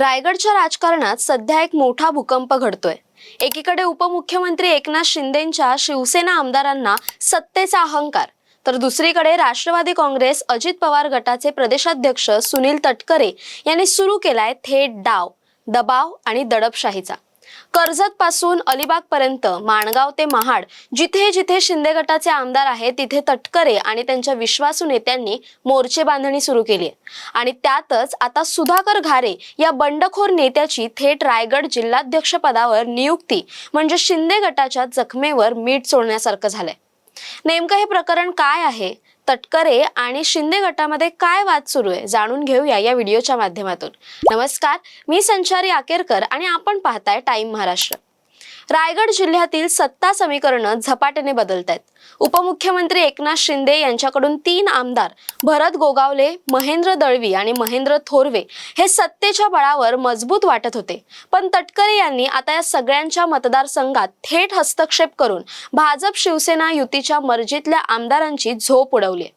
रायगडच्या राजकारणात सध्या एक मोठा भूकंप घडतोय. एकीकडे उपमुख्यमंत्री एकनाथ शिंदेंच्या शिवसेना आमदारांना सत्तेचा अहंकार तर दुसरीकडे राष्ट्रवादी काँग्रेस अजित पवार गटाचे प्रदेशाध्यक्ष सुनील तटकरे यांनी सुरू केलाय थेट डाव दबाव आणि दडपशाहीचा. कर्जत पासून अलिबाग पर्यंत माणगाव ते महाड जिथे जिथे शिंदे गटाचे आमदार आहेत तिथे तटकरे आणि त्यांच्या विश्वासू नेत्यांनी मोर्चे बांधणी सुरू केली आहे. आणि त्यातच आता सुधाकर घारे या बंडखोर नेत्याची थेट रायगड जिल्हाध्यक्ष पदावर नियुक्ती म्हणजे शिंदे गटाच्या जखमेवर मीठ चोळण्यासारखं झालंय. नेमकं हे प्रकरण काय आहे? तटकरे आणि शिंदे गटामध्ये काय वाद सुरू आहे? जाणून घेऊया या व्हिडिओच्या माध्यमातून. नमस्कार मी संचारी आकेरकर आणि आपण पाहताय टाइम महाराष्ट्र. रायगड जिल्ह्यातील सत्ता समीकरणं झपाट्याने बदलत आहेत उपमुख्यमंत्री एकनाथ शिंदे यांच्याकडून तीन आमदार भरत गोगावले महेंद्र दळवी आणि महेंद्र थोरवे हे सत्तेच्या बळावर मजबूत वाटत होते. पण तटकरे यांनी आता या सगळ्यांच्या मतदारसंघात थेट हस्तक्षेप करून भाजप शिवसेना युतीच्या मर्जीतल्या आमदारांची झोप उडवली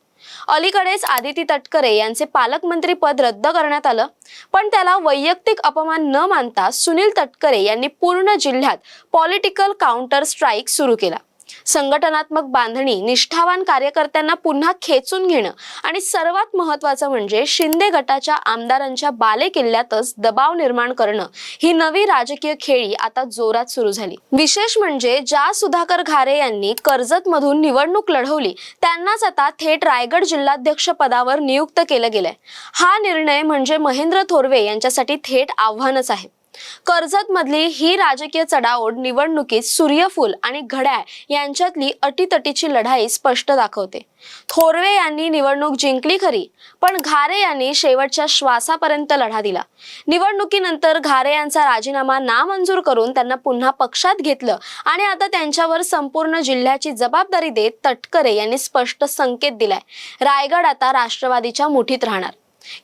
अलीकडेच आदिती तटकरे यांचे पालकमंत्री पद रद्द करण्यात आलं. पण त्याला वैयक्तिक अपमान न मानता सुनील तटकरे यांनी पूर्ण जिल्ह्यात पॉलिटिकल काउंटर स्ट्राईक सुरू केला. संघटनात्मक बांधणी निष्ठावान कार्यकर्त्यांना पुन्हा खेचून घेणं आणि सर्वात महत्वाचं म्हणजे शिंदे गटाच्या आमदारांच्या बाले किल्ल्यातच दबाव निर्माण करणं ही नवी राजकीय खेळी आता जोरात सुरू झाली. विशेष म्हणजे ज्या सुधाकर घारे यांनी कर्जत मधून निवडणूक लढवली त्यांनाच आता थेट रायगड जिल्हाध्यक्ष पदावर नियुक्त केलं गेलंय. हा निर्णय म्हणजे महेंद्र थोरवे यांच्यासाठी थेट आव्हानच आहे. कर्जत मधली ही राजकीय चढाओढ निवडणुकीत सूर्यफूल आणि घड्याळ यांच्यातली अटीतटीची लढाई स्पष्ट दाखवते. थोरवे यांनी निवडणूक जिंकली खरी पण घारे यांनी शेवटच्या श्वासापर्यंत लढा दिला. निवडणुकीनंतर घारे यांचा राजीनामा नामंजूर करून त्यांना पुन्हा पक्षात घेतलं आणि आता त्यांच्यावर संपूर्ण जिल्ह्याची जबाबदारी देत तटकरे यांनी स्पष्ट संकेत दिलाय. रायगड आता राष्ट्रवादीच्या मुठीत राहणार.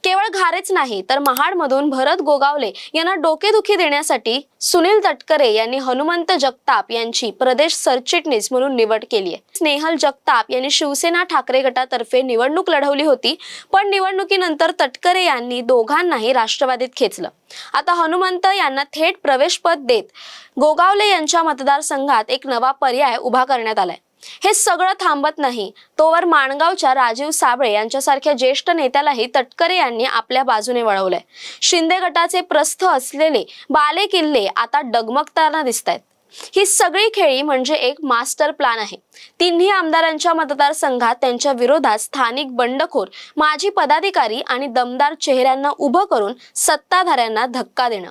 केवळ घारेच नाही तर महाडमधून भरत गोगावले यांना डोकेदुखी देण्यासाठी सुनील तटकरे यांनी हनुमंत जगताप यांची प्रदेश सरचिटणीस म्हणून निवड केली आहे. स्नेहल जगताप यांनी शिवसेना ठाकरे गटातर्फे निवडणूक लढवली होती पण निवडणुकीनंतर तटकरे यांनी दोघांनाही राष्ट्रवादीत खेचलं. आता हनुमंत यांना थेट प्रवेशपद देत गोगावले यांच्या मतदारसंघात एक नवा पर्याय उभा करण्यात आलाय. हे सगळं थांबत नाही. तोवर माणगावच्या राजीव साबळे यांच्यासारख्या ज्येष्ठ नेत्यालाही तटकरे यांनी आपल्या बाजूने वळवलंय. शिंदे गटाचे प्रस्थ असलेले बाले किल्ले आता डगमगताना दिसत आहेत ही सगळी खेळी म्हणजे एक मास्टर प्लॅन आहे. तिन्ही आमदारांच्या मतदारसंघात त्यांच्या विरोधात स्थानिक बंडखोर माजी पदाधिकारी आणि दमदार चेहऱ्यांना उभं करून सत्ताधाऱ्यांना धक्का देणं.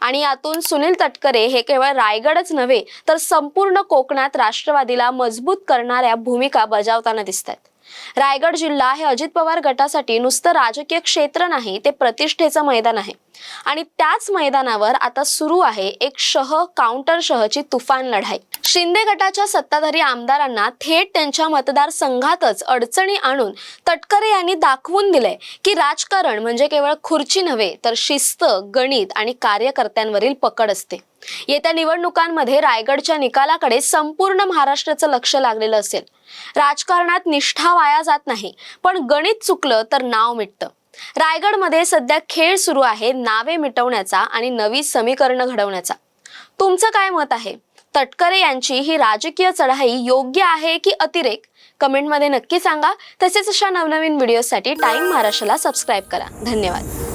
आणि यातून सुनील तटकरे हे केवळ रायगडच नव्हे तर संपूर्ण कोकणात राष्ट्रवादीला मजबूत करणाऱ्या भूमिका बजावताना दिसत आहेत रायगड जिल्हा हे अजित पवार गटासाठी नुसतं राजकीय क्षेत्र नाही ते प्रतिष्ठेचं मैदान आहे. आणि त्याच मैदानावर आता सुरू आहे एक शह काउंटर शहची तुफान लढाई. शिंदे गटाच्या सत्ताधारी आमदारांना थेट त्यांच्या मतदारसंघातच अडचणी आणून तटकरे यांनी दाखवून दिलंय की राजकारण म्हणजे केवळ खुर्ची नव्हे तर शिस्त गणित आणि कार्यकर्त्यांवरील पकड असते. येत्या निवडणुकांमध्ये रायगडच्या निकालाकडे संपूर्ण महाराष्ट्राचं लक्ष लागलेलं असेल. राजकारणात निष्ठा वाया जात नाही पण गणित चुकलं तर नाव मिटतं. रायगडमध्ये सध्या खेळ सुरू आहे नावे मिटवण्याचा आणि नवी समीकरणं घडवण्याचा. तुमचं काय मत आहे? तटकरे यांची ही राजकीय चढाई योग्य आहे की अतिरेक? कमेंटमध्ये नक्की सांगा. तसेच अशा नवनवीन व्हिडिओसाठी टाइम महाराष्ट्राला सबस्क्राईब करा. धन्यवाद.